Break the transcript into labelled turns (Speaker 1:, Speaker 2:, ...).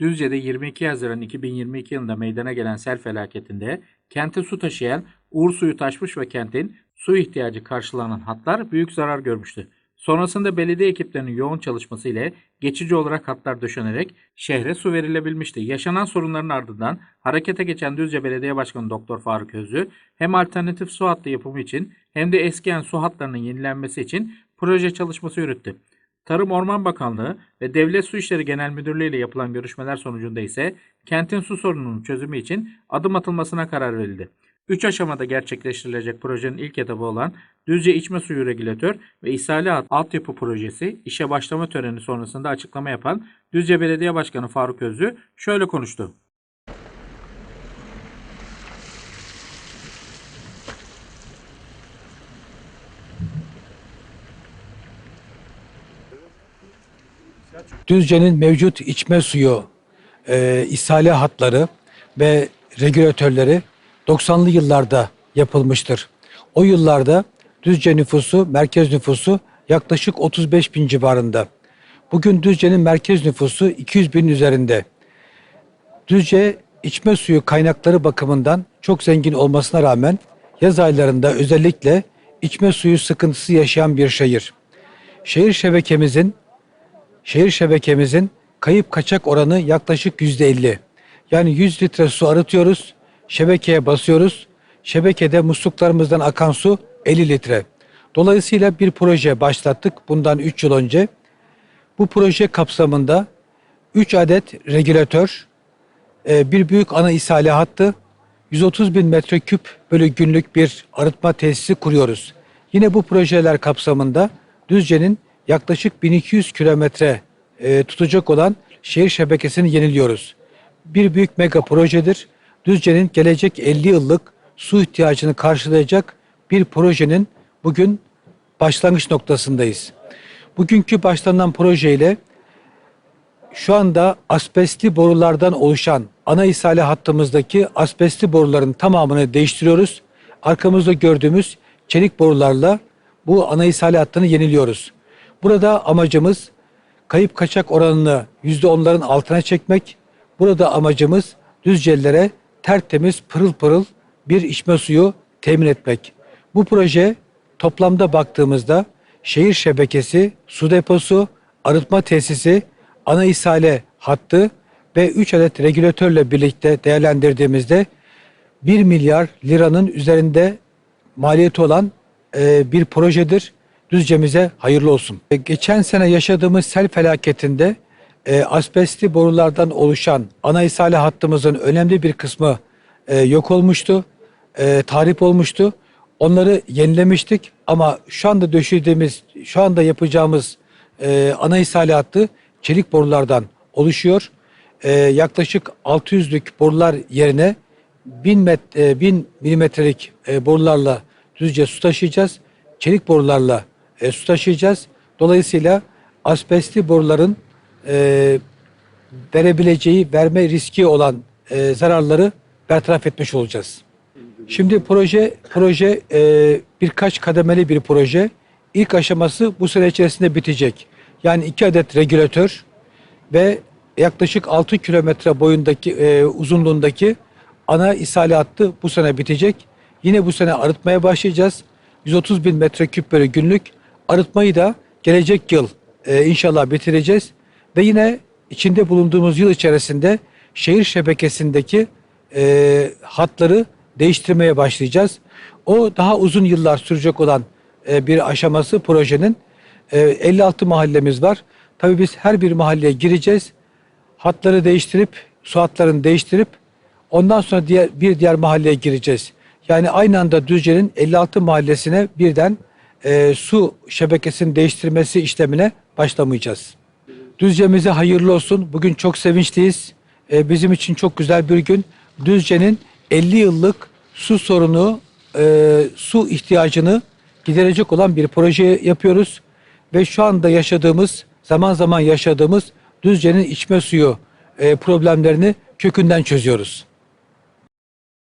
Speaker 1: Düzce'de 22 Haziran 2022 yılında meydana gelen sel felaketinde kente su taşıyan Uğur suyu taşmış ve kentin su ihtiyacı karşılanan hatlar büyük zarar görmüştü. Sonrasında belediye ekiplerinin yoğun çalışması ile geçici olarak hatlar döşenerek şehre su verilebilmişti. Yaşanan sorunların ardından harekete geçen Düzce Belediye Başkanı Doktor Faruk Özlü hem alternatif su hattı yapımı için hem de eskiyen su hatlarının yenilenmesi için proje çalışması yürüttü. Tarım Orman Bakanlığı ve Devlet Su İşleri Genel Müdürlüğü ile yapılan görüşmeler sonucunda ise kentin su sorununun çözümü için adım atılmasına karar verildi. 3 aşamada gerçekleştirilecek projenin ilk etabı olan Düzce İçme Suyu Regülatör ve İshali Altyapı Projesi işe başlama töreni sonrasında açıklama yapan Düzce Belediye Başkanı Faruk Özlü şöyle konuştu.
Speaker 2: Düzce'nin mevcut içme suyu e, ishale hatları ve regülatörleri 90'lı yıllarda yapılmıştır. O yıllarda Düzce nüfusu, merkez nüfusu yaklaşık 35 bin civarında. Bugün Düzce'nin merkez nüfusu 200 bin üzerinde. Düzce içme suyu kaynakları bakımından çok zengin olmasına rağmen yaz aylarında özellikle içme suyu sıkıntısı yaşayan bir şehir. Şehir şebekemizin şehir şebekemizin kayıp kaçak oranı yaklaşık yüzde elli. Yani 100 litre su arıtıyoruz, şebekeye basıyoruz. Şebekede musluklarımızdan akan su 50 litre. Dolayısıyla bir proje başlattık bundan 3 yıl önce. Bu proje kapsamında 3 adet regülatör, e, bir büyük ana ishale hattı, 130 bin metreküp bölü günlük bir arıtma tesisi kuruyoruz. Yine bu projeler kapsamında Düzce'nin yaklaşık 1200 kilometre e, tutacak olan şehir şebekesini yeniliyoruz. Bir büyük mega projedir. Düzce'nin gelecek 50 yıllık su ihtiyacını karşılayacak bir projenin bugün başlangıç noktasındayız. Bugünkü başlanan projeyle şu anda asbestli borulardan oluşan ana ishale hattımızdaki asbestli boruların tamamını değiştiriyoruz. Arkamızda gördüğümüz çelik borularla bu ana ishale hattını yeniliyoruz. Burada amacımız kayıp kaçak oranını %10'ların altına çekmek. Burada amacımız Düzcelilere tertemiz pırıl pırıl bir içme suyu temin etmek. Bu proje toplamda baktığımızda şehir şebekesi, su deposu, arıtma tesisi, ana ishale hattı ve 3 adet regülatörle birlikte değerlendirdiğimizde 1 milyar liranın üzerinde maliyeti olan e, bir projedir. Düzce'mize hayırlı olsun. E, Geçen sene yaşadığımız sel felaketinde e, asbestli borulardan oluşan ana ishale hattımızın önemli bir kısmı e, yok olmuştu, e, tahrip olmuştu. Onları yenilemiştik ama şu anda döşediğimiz, şu anda yapacağımız e, ana ishale hattı çelik borulardan oluşuyor. E, yaklaşık 600'lük borular yerine 1000, met, e, 1000 milimetrelik e, borularla düzce su taşıyacağız. Çelik borularla e, su taşıyacağız. Dolayısıyla asbestli boruların e, verebileceği, verme riski olan e, zararları bertaraf etmiş olacağız. Şimdi proje proje e, birkaç kademeli bir proje. İlk aşaması bu sene içerisinde bitecek. Yani iki adet regülatör ve yaklaşık 6 kilometre boyundaki e, uzunluğundaki ana ishale hattı bu sene bitecek. Yine bu sene arıtmaya başlayacağız. 130 bin metreküp bölü günlük arıtmayı da gelecek yıl e, inşallah bitireceğiz. Ve yine içinde bulunduğumuz yıl içerisinde şehir şebekesindeki e, hatları değiştirmeye başlayacağız. O daha uzun yıllar sürecek olan e, bir aşaması projenin. E, 56 mahallemiz var. Tabii biz her bir mahalleye gireceğiz. Hatları değiştirip, su hatlarını değiştirip ondan sonra diğer, bir diğer mahalleye gireceğiz. Yani aynı anda Düzce'nin 56 mahallesine birden e, su şebekesini değiştirmesi işlemine başlamayacağız. Düzce'mize hayırlı olsun. Bugün çok sevinçliyiz. E, bizim için çok güzel bir gün. Düzce'nin 50 yıllık su sorunu, e, su ihtiyacını giderecek olan bir proje yapıyoruz. Ve şu anda yaşadığımız, zaman zaman yaşadığımız Düzce'nin içme suyu e, problemlerini kökünden çözüyoruz.